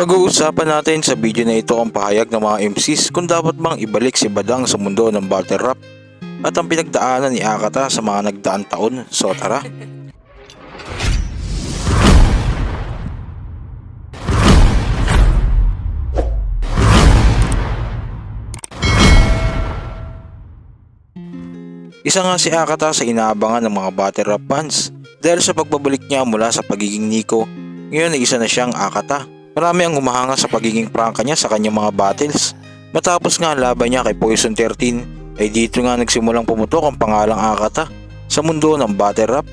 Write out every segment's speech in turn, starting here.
Pag-uusapan natin sa video na ito ang pahayag ng mga MCs kung dapat bang ibalik si Badang sa mundo ng battle rap at ang pinagdaanan ni Akata sa mga nagdaang taon. So tara! Isa nga si Akata sa inaabangan ng mga battle rap fans dahil sa pagbabalik niya mula sa pagiging Nico, ngayon ay isa na siyang Akata. Marami ang humahanga sa pagiging prangka niya sa kanyang mga battles. Matapos nga ang laban niya kay Poison 13, ay dito nga nagsimulang pumutok ang pangalang Akata sa mundo ng battle rap.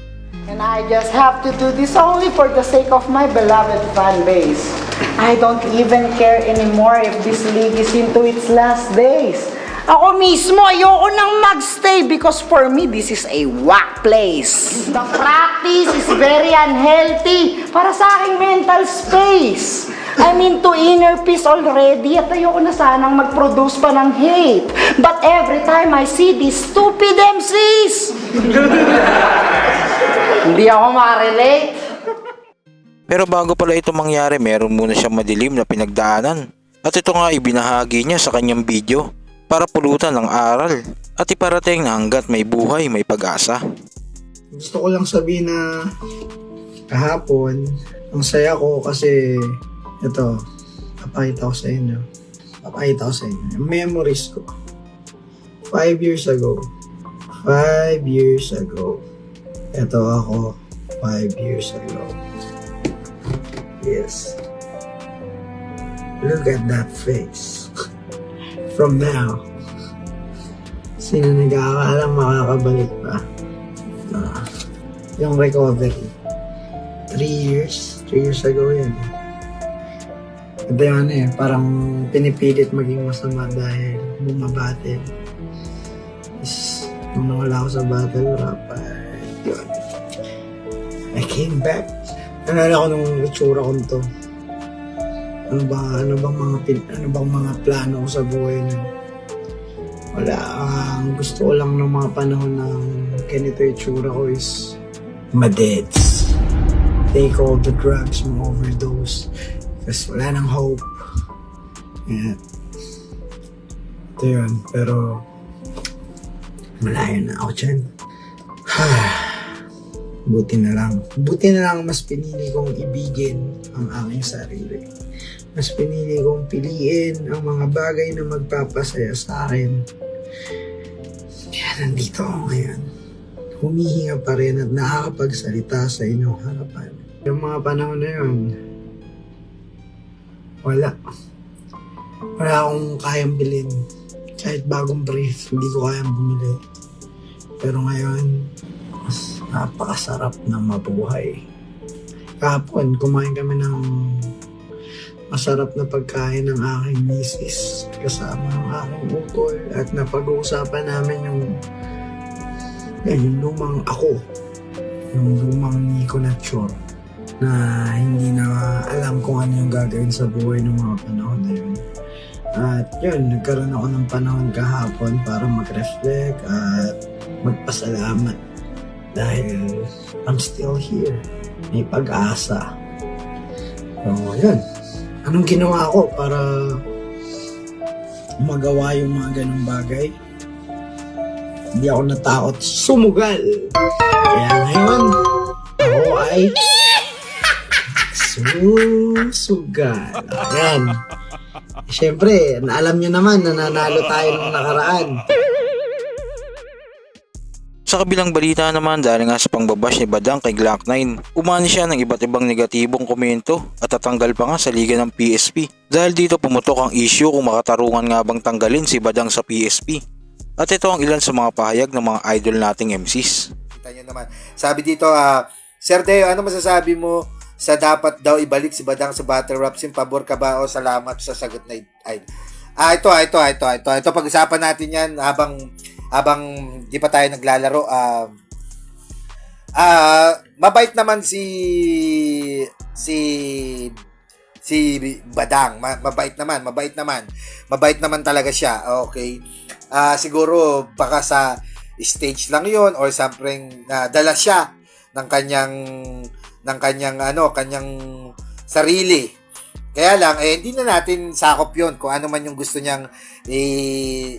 And I just have to do this only for the sake of my beloved fan base. I don't even care anymore if this league is into its last days. Ako mismo, ayoko nang magstay because for me, this is a whack place. The practice is very unhealthy para sa aking mental space. I'm into inner peace already at ayoko na sanang mag-produce pa ng hate. But every time I see these stupid MCs, hindi ako makarelate. Pero bago pala ito mangyari, meron muna siyang madilim na pinagdaanan. At ito nga ibinahagi niya sa kanyang video para pulutan ng aral at iparating na hanggat may buhay, may pag-asa. Gusto ko lang sabihin na kahapon, ang saya ko kasi ito, papakita ko sa inyo. Papakita ko sa inyo. Yung memories ko. Five years ago. Five years ago. Ito ako. Five years ago. Yes. Look at that face. From now. Sino nag-aakalang makakabalik pa? Ah, yung recovery. Three years. Three years ago yan. Ito yung eh, parang pinipilit maging masama dahil bumabattle. Is, nung nawala ako sa battle rap, uh, yun. I came back. Nalala ko nung itsura ko to. Ano ba, ano bang mga ano bang mga plano ko sa buhay na wala, ang gusto ko lang ng mga panahon ng ganito itsura ko is madeds. Take all the drugs, mga overdose. Kasi wala nang hope. Yeah. Ito yun. Pero, malayo na ako dyan. Buti na lang. Buti na lang mas pinili kong ibigin ang aking sarili. Mas pinili kong piliin ang mga bagay na magpapasaya sa akin. Kaya nandito ako ngayon. Humihinga pa rin at nakakapagsalita sa inyong harapan. Yung mga panahon na yun, wala. Wala akong kayang bilhin. Kahit bagong brief, hindi ko kayang bumili. Pero ngayon, mas napakasarap na mabuhay. Kahapon, kumain kami ng masarap na pagkain ng aking misis kasama ang aking utol at napag-uusapan namin yung yan, yung lumang ako yung lumang Nico Nature na hindi na alam kung ano yung gagawin sa buhay ng mga panahon na yun. At yun, nagkaroon ako ng panahon kahapon para mag-reflect at magpasalamat dahil I'm still here. May pag-asa. So, yun. Anong ginawa ko para magawa yung mga ganong bagay? Hindi ako natakot sumugal. Kaya ngayon, ako ay susugal. Ayan. Siyempre, alam nyo naman, nananalo tayo nung nakaraan. Kabilang balita naman dahil nga sa pangbabash ni Badang kay Glock 9, umani siya ng iba't ibang negatibong komento at tatanggal pa nga sa liga ng PSP. Dahil dito pumutok ang issue kung makatarungan nga bang tanggalin si Badang sa PSP. At ito ang ilan sa mga pahayag ng mga idol nating MCs. Kita nyo naman. Sabi dito, ah, Sir Deo, ano masasabi mo sa dapat daw ibalik si Badang sa battle rap? Simpabor ka ba o salamat sa sagot na ay, Ah, ito, ah, ito, ah, ito, ito. Ito, pag-usapan natin yan habang habang di pa tayo naglalaro. Ah, ah, mabait naman si si si Badang. Ma- mabait naman, mabait naman. Mabait naman talaga siya. Okay. Ah, siguro baka sa stage lang 'yon or something na dala siya ng kanyang ng kanyang ano, kanyang sarili. Kaya lang, eh, hindi na natin sakop yon kung ano man yung gusto niyang i-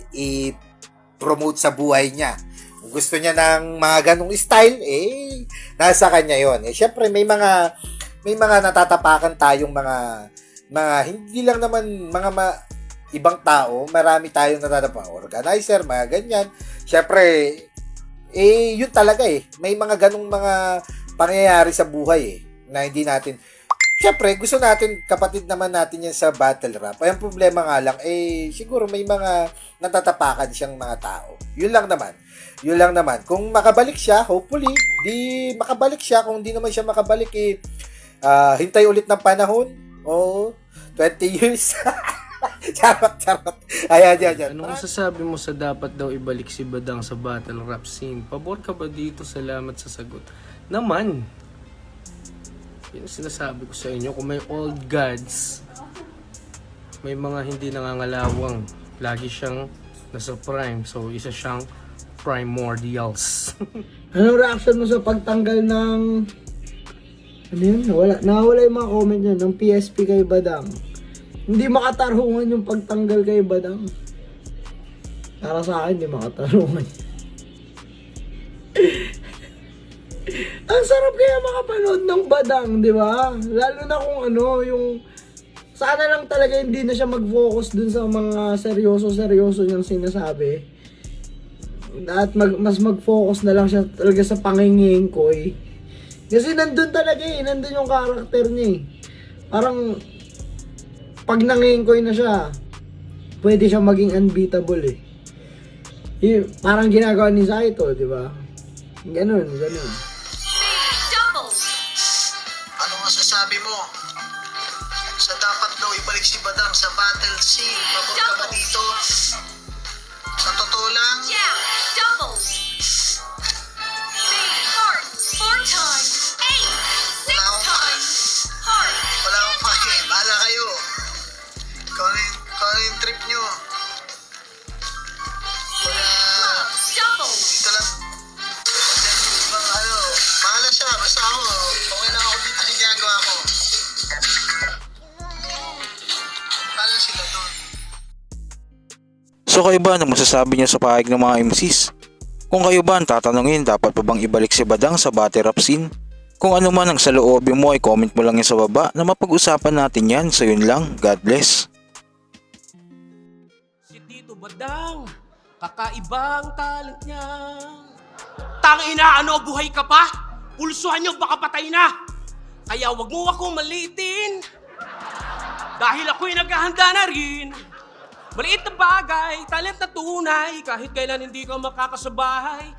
i-promote sa buhay niya. Kung gusto niya ng mga ganong style, eh, nasa kanya yon Eh, syempre, may mga, may mga natatapakan tayong mga, mga, hindi lang naman mga ma, ibang tao, marami tayong natatapakan. Organizer, mga ganyan. Syempre, eh, yun talaga eh. May mga ganong mga pangyayari sa buhay eh, na hindi natin, Siyempre, gusto natin, kapatid naman natin yan sa battle rap. Ay, ang problema nga lang, eh, siguro may mga natatapakan siyang mga tao. Yun lang naman. Yun lang naman. Kung makabalik siya, hopefully, di makabalik siya. Kung di naman siya makabalik, eh, ah, hintay ulit ng panahon. O, 20 years. charot, charot. Ayan, ayan, ayan. Anong masasabi mo sa dapat daw ibalik si Badang sa battle rap scene? Pabor ka ba dito? Salamat sa sagot. Naman. Yun sinasabi ko sa inyo. Kung may old gods, may mga hindi nangangalawang. Lagi siyang nasa prime. So, isa siyang primordials. Anong reaction mo sa pagtanggal ng... Ano yun? Nawala, nawala yung mga comment yun ng PSP kay Badang. Hindi makatarungan yung pagtanggal kay Badang. Para sa akin, hindi makatarungan. Ang sarap kaya makapanood ng Badang, di ba? Lalo na kung ano, yung... Sana lang talaga hindi na siya mag-focus dun sa mga seryoso-seryoso niyang sinasabi at mag, mas mag-focus na lang siya talaga sa pangingingkoy. Kasi nandun talaga eh, nandun yung karakter niya eh. Parang, pag nangingkoy na siya, pwede siya maging unbeatable eh. Yung, parang ginagawa ni Saito, di ba? Ganun, ganun. Sa dapat daw ibalik si Badang sa battle scene. Ka ba dito? Sa totoo lang, Yeah, doubles. So kayo ba, ano masasabi niyo sa pahayag ng mga MCs? Kung kayo ba ang tatanungin, dapat pa bang ibalik si Badang sa battle rap scene? Kung ano man ang sa loobin mo ay comment mo lang yan sa baba na mapag-usapan natin yan. So yun lang, God bless. Si Tito Badang, kakaibang talent niya. Tangina, ano, buhay ka pa? Pulsuhan niyo, baka patay na. Kaya wag mo akong malitin. Dahil ako'y naghahanda na rin. Maliit na bagay, talent na tunay, kahit kailan hindi ka makakasabay.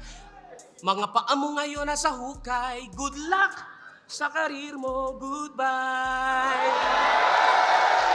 Mga paa mo ngayon nasa hukay, good luck sa karir mo, goodbye.